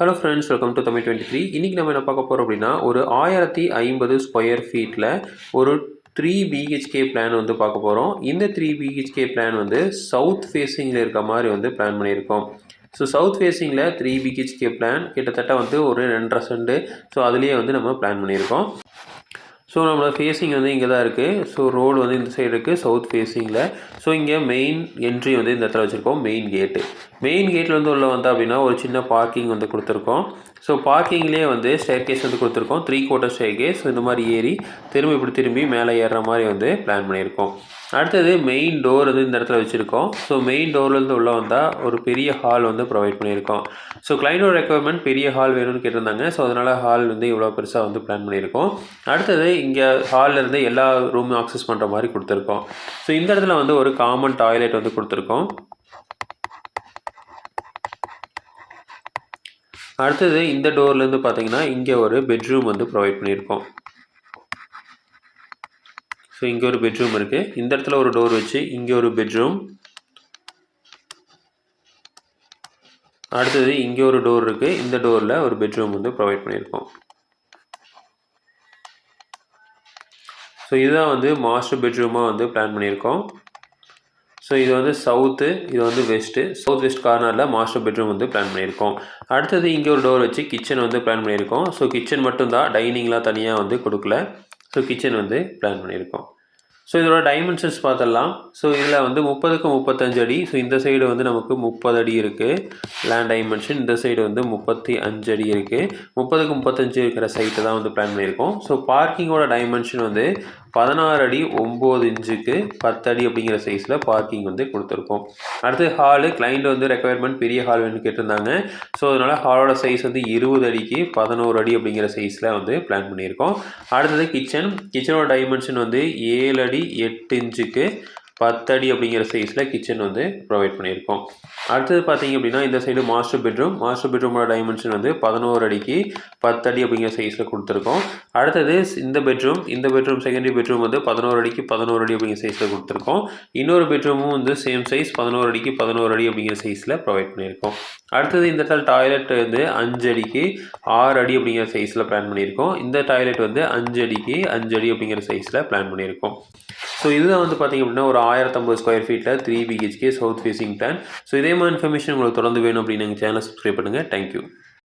Hello friends welcome to Tamil twenty three இன்றைக்கி நம்ம என்ன பார்க்க போகிறோம் அப்படின்னா ஒரு ஆயிரத்தி ஐம்பது ஸ்கொயர் ஃபீட்டில் ஒரு த்ரீ பிஹெச்கே பிளான் வந்து பார்க்க போகிறோம் இந்த த்ரீ பிஹெச்கே பிளான் வந்து சவுத் ஃபேஸிங்கில் இருக்க மாதிரி வந்து பிளான் பண்ணியிருக்கோம். ஸோ சவுத் ஃபேஸிங்கில் த்ரீ பிஹெச்கே பிளான் கிட்டத்தட்ட வந்து ஒரு ரெண்டரை செண்டு. ஸோ அதுலேயே வந்து நம்ம பிளான் பண்ணியிருக்கோம். ஸோ நம்மளோட ஃபேஸிங் வந்து இங்கே தான் இருக்குது ஸோ ரோடு வந்து இந்த சைடு இருக்குது சவுத் ஃபேஸிங்கில் ஸோ இங்கே மெயின் என்ட்ரி வந்து இந்த இடத்துல வச்சுருக்கோம் மெயின் கேட்டு மெயின் கேட்லேருந்து உள்ளே வந்தால் அப்படின்னா ஒரு சின்ன பார்க்கிங் வந்து கொடுத்துருக்கோம். ஸோ பார்க்கிங்லேயே வந்து ஸ்டேர் கேஸ் வந்து கொடுத்துருக்கோம். த்ரீ கோட்டர் ஸ்டேர் கேஸ் இந்த மாதிரி ஏறி திரும்பி இப்படி திரும்பி மேலே ஏறுற மாதிரி வந்து பிளான் பண்ணியிருக்கோம். அடுத்தது மெயின் டோர் வந்து இந்த இடத்துல வச்சுருக்கோம். ஸோ மெயின் டோர்லேருந்து உள்ளே வந்தால் ஒரு பெரிய ஹால் வந்து ப்ரொவைட் பண்ணியிருக்கோம். ஸோ கிளைண்டோட ரெக்குவயர்மெண்ட் பெரிய ஹால் வேணும்னு கேட்டிருந்தாங்க. ஸோ அதனால் ஹால் வந்து இவ்வளோ பெருசாக வந்து பிளான் பண்ணியிருக்கோம். அடுத்தது இங்கே ஹாலிலேருந்து எல்லா ரூமும் ஆக்சஸ் பண்ணுற மாதிரி கொடுத்துருக்கோம். ஸோ இந்த இடத்துல வந்து ஒரு காமன் டாய்லெட் வந்து கொடுத்துருக்கோம். அடுத்தது இந்த டோர்லேருந்து பார்த்தீங்கன்னா இங்கே ஒரு பெட்ரூம் வந்து ப்ரொவைட் பண்ணியிருக்கோம். ஸோ இங்கே ஒரு பெட்ரூம் இருக்குது இந்த இடத்துல ஒரு டோர் வச்சு இங்கே ஒரு பெட்ரூம். அடுத்தது இங்கே ஒரு டோர் இருக்குது இந்த டோரில் ஒரு பெட்ரூம் வந்து ப்ரொவைட் பண்ணியிருக்கோம். ஸோ இதுதான் வந்து மாஸ்டர் பெட்ரூமாக வந்து பிளான் பண்ணியிருக்கோம். ஸோ இது வந்து சவுத்து இது வந்து வெஸ்ட்டு சவுத் வெஸ்ட் கார்னரில் மாஸ்டர் பெட்ரூம் வந்து பிளான் பண்ணியிருக்கோம். அடுத்தது இங்கே ஒரு டோர் வச்சு கிச்சன் வந்து பிளான் பண்ணியிருக்கோம். ஸோ கிச்சன் மட்டும்தான் டைனிங்லாம் தனியாக வந்து கொடுக்கல. ஸோ கிச்சன் வந்து பிளான் பண்ணியிருக்கோம். ஸோ இதோட டைமென்ஷன்ஸ் பார்த்துடலாம். ஸோ இதில் வந்து முப்பதுக்கு முப்பத்தஞ்சு அடி. ஸோ இந்த சைடு வந்து நமக்கு முப்பது அடி இருக்குது லேண்ட் டைமென்ஷன் இந்த சைடு வந்து முப்பத்தி அஞ்சு அடி இருக்குது முப்பதுக்கு முப்பத்தஞ்சு இருக்கிற சைட்டை தான் வந்து பிளான் பண்ணியிருக்கோம். ஸோ பார்க்கிங்கோட டைமென்ஷன் வந்து பதினாறு அடி ஒம்பது இன்ச்சுக்கு பத்து அடி அப்படிங்கிற சைஸில் பார்க்கிங் வந்து கொடுத்துருக்கோம். அடுத்து ஹாலு கிளைண்ட் வந்து ரெக்குயர்மெண்ட் பெரிய ஹால் வேணும்னு கேட்டிருந்தாங்க. ஸோ அதனால் ஹாலோட சைஸ் வந்து இருபது அடிக்கு பதினோரு அடி அப்படிங்கிற சைஸில் வந்து பிளான் பண்ணியிருக்கோம். அடுத்தது கிச்சன் கிச்சனோட டைமென்ஷன் வந்து ஏழு அடி எட்டு இன்ச்சுக்கு பத்தடி அப்படிங்கிற சைஸில் கிச்சன் வந்து ப்ரொவைட் பண்ணியிருக்கோம். அடுத்தது பார்த்தீங்க அப்படின்னா இந்த சைடு மாஸ்டர் பெட்ரூம் மாஸ்டர் பெட்ரூமோட டைமென்ஷன் வந்து பதினோரு அடிக்கு பத்தடி அப்படிங்கிற சைஸில் கொடுத்துருக்கோம். அடுத்தது இந்த பெட்ரூம் இந்த பெட்ரூம் செகண்டரி பெட்ரூம் வந்து பதினோரு அடிக்கு பதினோரு அடி அப்படிங்கிற சைஸில் கொடுத்துருக்கோம். இன்னொரு பெட்ரூமும் வந்து சேம் சைஸ் பதினோரு அடிக்கு பதினோரு அடி அப்படிங்கிற சைஸில் ப்ரொவைட் பண்ணியிருக்கோம். அடுத்தது இந்த இடத்துல டாய்லெட் வந்து அஞ்சு அடிக்கு ஆறு அடி அப்படிங்கிற சைஸில் பிளான் பண்ணியிருக்கோம். இந்த டாய்லெட் வந்து அஞ்சு அடிக்கு அஞ்சு அடி அப்படிங்கிற சைஸில் பிளான் பண்ணியிருக்கோம். ஸோ இதுதான் வந்து பார்த்திங்க அப்படின்னா ஒரு ஆயிரத்தம்பது ஸ்கொயர் ஃபீட்டில் three BHK south facing plan so இதே மாதிரி இன்ஃபர்மேஷன் உங்களுக்கு தொடர்ந்து வேணும் அப்படின்னு எங்கள் சேனலை சப்ஸ்கிரைப் பண்ணுங்கள் தேங்க்யூ